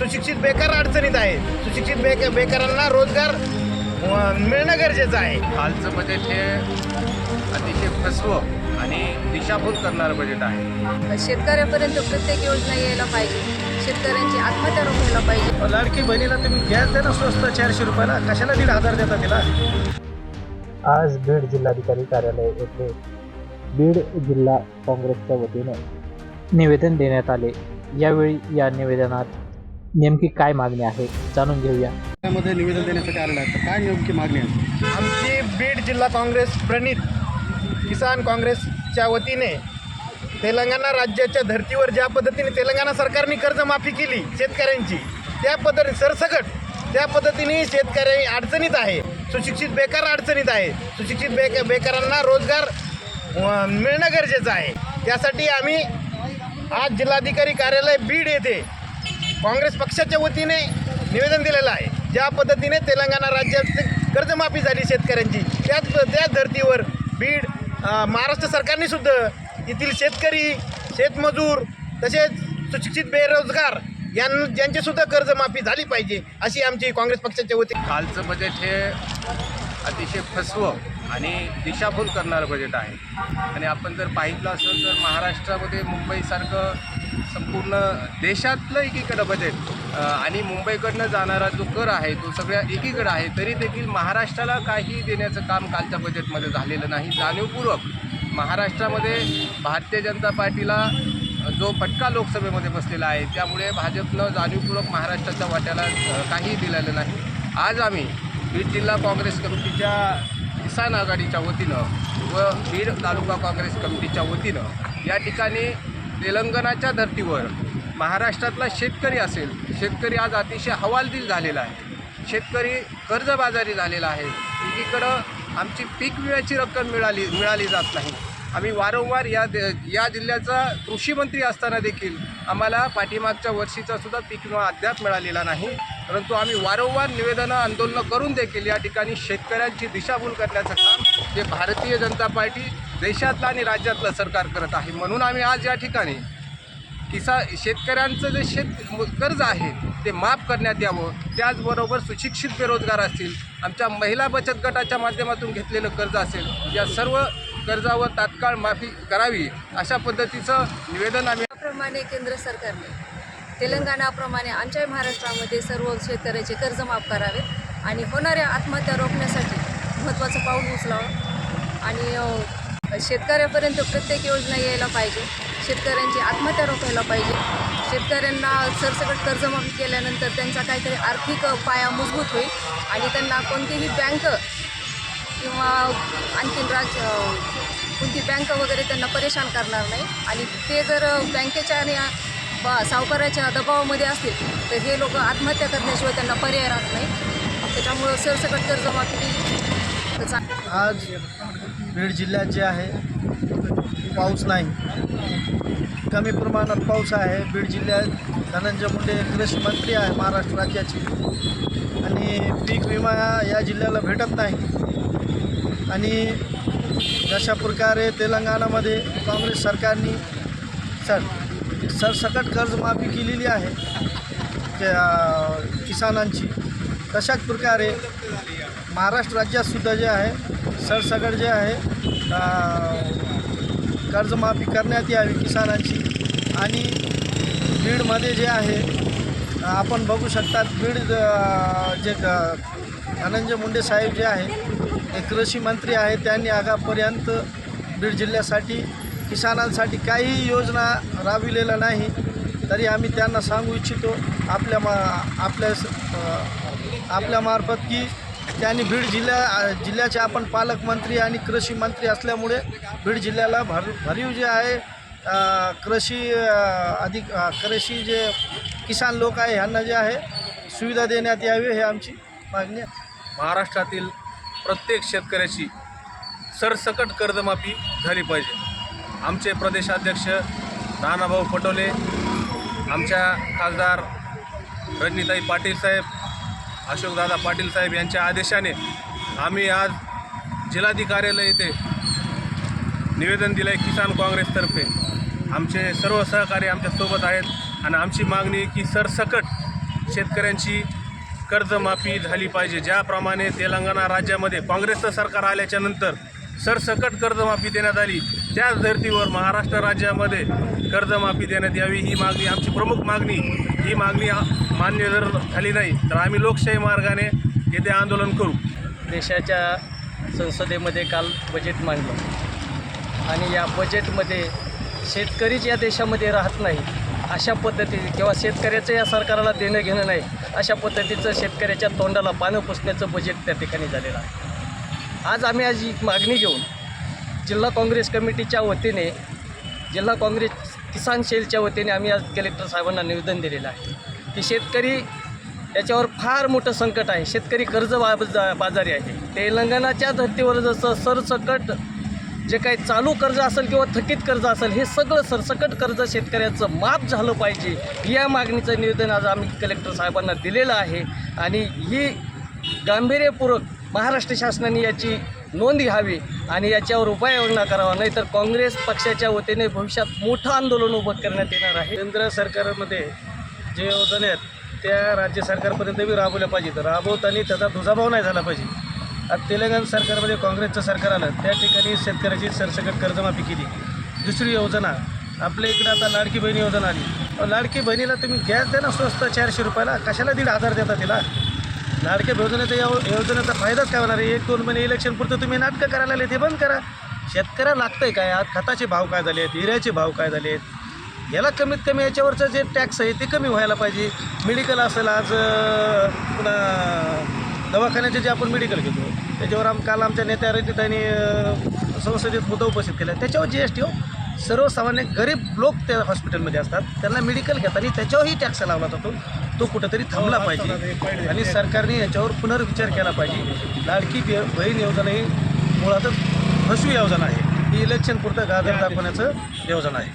सुशिक्षित बेकार अडचणीत आहे. सुशिक्षित बेक बेकारांना रोजगार मिळणं गरजेचं आहे. कालचं बजेट हे अतिशय फसवं आणि दिशाभूल करणारं बजेट आहे. शेतकऱ्यापर्यंत प्रत्येक योजना यायला पाहिजे. शेतकऱ्यांची आत्महत्या रोखायला पाहिजे. लाडकी बहिणीला तुम्ही गॅस द्या ना स्वस्त चारशे रुपयाला. कशाला दीड हजार देता तिला? आज बीड जिल्हाधिकारी कार्यालय येथे बीड जिल्हा काँग्रेसच्या वतीने निवेदन देण्यात आले. यावेळी या निवेदनात नेमकी काय मागणी आहे जाणून घेऊया. त्यामध्ये निवेदन देण्याचं कारण आहे. काय नेमकी मागणी आहे? आमची बीड जिल्हा काँग्रेस प्रणित किसान काँग्रेसच्या वतीने तेलंगणा राज्याच्या धर्तीवर ज्या पद्धतीने तेलंगणा सरकारने कर्जमाफी केली शेतकऱ्यांची त्या पद्धतीने सरसकट त्या पद्धतीने शेतकरी अडचणीत आहे सुशिक्षित बेकार अडचणीत आहे सुशिक्षित बेक बेकारांना रोजगार मिळणं गरजेचं आहे. त्यासाठी आम्ही आज जिल्हाधिकारी कार्यालय बीड येथे काँग्रेस पक्षाच्या वतीने निवेदन दिलेलं आहे. ज्या पद्धतीने तेलंगणा राज्यात कर्जमाफी झाली शेतकऱ्यांची त्याच त्याच धर्तीवर बीड महाराष्ट्र सरकारने सुद्धा येथील शेतकरी शेतमजूर तसेच सुशिक्षित बेरोजगार यां ज्यांचीसुद्धा कर्जमाफी झाली पाहिजे अशी आमची काँग्रेस पक्षाच्या वतीने कालचं बजेट हे अतिशय फसवं आणि दिशाभूल करणारं बजेट आहे. आणि आपण जर पाहिलं असेल तर महाराष्ट्रामध्ये मुंबईसारखं संपूर्ण देशातलं एकीकडं बजेट आणि मुंबईकडनं जाणारा जो कर आहे तो सगळ्या एकीकडं आहे तरी देखील महाराष्ट्राला काही देण्याचं काम कालच्या बजेटमध्ये झालेलं नाही. जाणीवपूर्वक महाराष्ट्रामध्ये भारतीय जनता पार्टीला जो फटका लोकसभेमध्ये बसलेला आहे त्यामुळे भाजपनं जाणीवपूर्वक महाराष्ट्राच्या वाट्याला काही काहीही दिलेलं नाही. आज आम्ही बीड जिल्हा काँग्रेस कमिटीच्या किसान आघाडीच्या वतीनं व बीड तालुका काँग्रेस कमिटीच्या वतीनं या ठिकाणी तेलंगणाच्या धर्तीवर महाराष्ट्रातला शेतकरी असेल शेतकरी आज अतिशय हवालदिल झालेला आहे. शेतकरी कर्जबाजारी झालेला आहे. एकीकडं आमची पीक विम्याची रक्कम मिळाली मिळाली जात नाही. आम्ही वारंवार या दे या जिल्ह्याचा कृषीमंत्री असताना देखील आम्हाला पाठीमागच्या वर्षीचा सुद्धा पीक विमा अद्याप मिळालेला नाही. परंतु आम्ही वारंवार निवेदनं आंदोलनं करून देखील या ठिकाणी शेतकऱ्यांची दिशाभूल करण्याचं काम हे भारतीय जनता पार्टी देशातलं आणि राज्यातलं सरकार करत आहे. म्हणून आम्ही आज या ठिकाणी किसा शेतकऱ्यांचं जे शेत कर्ज आहे ते माफ करण्यात यावं. त्याचबरोबर सुशिक्षित बेरोजगार असतील आमच्या महिला बचत गटाच्या माध्यमातून घेतलेलं कर्ज असेल या सर्व कर्जावर तात्काळ माफी करावी अशा पद्धतीचं निवेदन आम्ही प्रमाणे केंद्र सरकारने तेलंगणाप्रमाणे आमच्या महाराष्ट्रामध्ये सर्व शेतकऱ्याचे कर्ज माफ करावे आणि होणाऱ्या आत्महत्या रोखण्यासाठी महत्त्वाचं पाऊल उचलावं. आणि शेतकऱ्यापर्यंत प्रत्येक योजना यायला पाहिजे. शेतकऱ्यांची आत्महत्या रोखायला पाहिजे. शेतकऱ्यांना सरसकट कर्जमाफी केल्यानंतर त्यांचा काहीतरी आर्थिक पाया मजबूत होईल आणि त्यांना कोणतीही बँक किंवा आणखीन राज कोणती बँक वगैरे त्यांना परेशान करणार नाही. आणि ते जर बँकेच्या आणि बा सावकाराच्या दबावामध्ये असतील तर हे लोक आत्महत्या करण्याशिवाय त्यांना पर्याय राहत नाही. त्याच्यामुळं सरसकट कर्जमाफी आज बीड जिल्ह्यात जे आहे पाऊस नाही. कमी प्रमाणात पाऊस आहे. बीड जिल्ह्यात धनंजय मुंडे कृषी मंत्री आहे महाराष्ट्र राज्याचे. आणि पीक विमा या जिल्ह्याला भेटत नाही. आणि अशा प्रकारे तेलंगणामध्ये काँग्रेस सरकारने सर सरसकट कर्जमाफी केलेली आहे त्या किसानांची तशाच प्रकारे महाराष्ट्र राज्यातसुद्धा जे आहे सरसगड जे आहे कर्जमाफी करण्यात यावी किसानांची. आणि बीडमध्ये जे आहे आपण बघू शकतात बीड जे धनंजय मुंडे साहेब जे आहे ते कृषी मंत्री आहे त्यांनी आगापर्यंत बीड जिल्ह्यासाठी किसानांसाठी काही योजना राबविलेल्या नाही तरी आम्ही त्यांना सांगू इच्छितो आपल्या मा आपल्या स- आपल्यामार्फत की त्यांनी बीड जिल्ह्या जिल्ह्याचे आपण पालकमंत्री आणि कृषी मंत्री असल्यामुळे बीड जिल्ह्याला भर भरीव जे आहे कृषी अधिक कृषी जे किसान लोक आहे ह्यांना जे आहे सुविधा देण्यात यावी हे आमची मागणी महाराष्ट्रातील प्रत्येक शेतकऱ्याची सरसकट कर्जमाफी झाली पाहिजे. आमचे प्रदेशाध्यक्ष नानाभाऊ पटोले आमच्या खासदार रजनीताई पाटील साहेब अशोकदादा पाटील साहेब यांच्या आदेशाने आम्ही आज जिल्हाधिकार्यालय येथे निवेदन दिलं आहे किसान काँग्रेसतर्फे. आमचे सर्व सहकारी आमच्यासोबत आहेत आणि आमची मागणी आहे की सरसकट शेतकऱ्यांची कर्जमाफी झाली पाहिजे. ज्याप्रमाणे तेलंगणा राज्यामध्ये काँग्रेसचं सरकार आल्याच्यानंतर सरसकट कर्जमाफी देण्यात आली. त्याच धर्तीवर महाराष्ट्र राज्यामध्ये कर्जमाफी देण्यात यावी ही मागणी आमची प्रमुख मागणी. ही मागणी मान्य जर झाली नाही तर आम्ही लोकशाही मार्गाने येथे आंदोलन करू. देशाच्या संसदेमध्ये काल बजेट मांडलं. आणि या बजेटमध्ये शेतकरीच या देशामध्ये राहत नाही अशा पद्धतीने किंवा शेतकऱ्याचं या सरकारला देणं घेणं नाही अशा पद्धतीचं शेतकऱ्याच्या तोंडाला पानं पुसण्याचं बजेट त्या ठिकाणी झालेलं आहे. आज आम्ही आज ही मागणी घेऊन जिल्हा काँग्रेस कमिटीच्या वतीने जिल्हा काँग्रेस किसान सेलच्या वतीने आम्ही आज कलेक्टर साहेबांना निवेदन दिलेलं आहे. की शेतकरी याच्यावर फार मोठं संकट आहे. शेतकरी कर्ज बाजारी आहे. तेलंगणाच्या धर्तीवर जसं सरसकट जे काही चालू कर्ज असेल किंवा थकीत कर्ज असेल हे सगळं सरसकट कर्ज शेतकऱ्याचं माफ झालं पाहिजे या मागणीचं निवेदन आज आम्ही कलेक्टर साहेबांना दिलेलं आहे. आणि ही गांभीर्यपूर्वक महाराष्ट्र शासनाने याची नोंद घ्यावी आणि याच्यावर उपाययोजना करावा. नाहीतर काँग्रेस पक्षाच्या वतीने भविष्यात मोठं आंदोलन उभं करण्यात येणार आहे. केंद्र सरकारमध्ये जे योजना आहेत त्या राज्य सरकारपर्यंत बी राबवल्या पाहिजेत. राबवताना त्याचा दुजाभाव नाही झाला पाहिजे. आता तेलंगणा सरकारमध्ये काँग्रेसचं सरकार आलं त्या ठिकाणी शेतकऱ्याची सरसकट कर्जमाफी केली. दुसरी योजना आपल्या इकडं आता लाडकी बहिणी योजना आली. लाडकी बहिणीला तुम्ही गॅस द्या ना स्वस्त चारशे रुपयाला. कशाला दीड हजार देता तिला? लाडक्या योजनेचा या योजनेचा फायदाच काय होणार आहे? एक दोन महिने इलेक्शन पुरतं तुम्ही नाटकं करायला आले ते बंद करा. शेतकऱ्याला लागतंय काय? आज खताचे भाव काय झाले आहेत? हिऱ्याचे भाव काय झाले आहेत? याला कमीत कमी याच्यावरचं जे टॅक्स आहे ते कमी व्हायला पाहिजे. मेडिकल असेल आज पुन्हा दवाखान्याचे जे आपण मेडिकल घेतो त्याच्यावर आम काल आमच्या नेत्या रजितांनी संसदेत मुद्दा उपस्थित केला. त्याच्यावर जी एस टी हो. सर्वसामान्य गरीब लोक त्या हॉस्पिटलमध्ये असतात. त्यांना मेडिकल घेताना त्याच्यावरही टॅक्स लावला जातो. तो कुठंतरी थांबला पाहिजे. आणि सरकारने याच्यावर पुनर्विचार केला पाहिजे. लाडकी बहीण योजना ही मुळातच फसवी योजना आहे. ही इलेक्शन पुरतं गाजर दाखवण्याचं योजना आहे.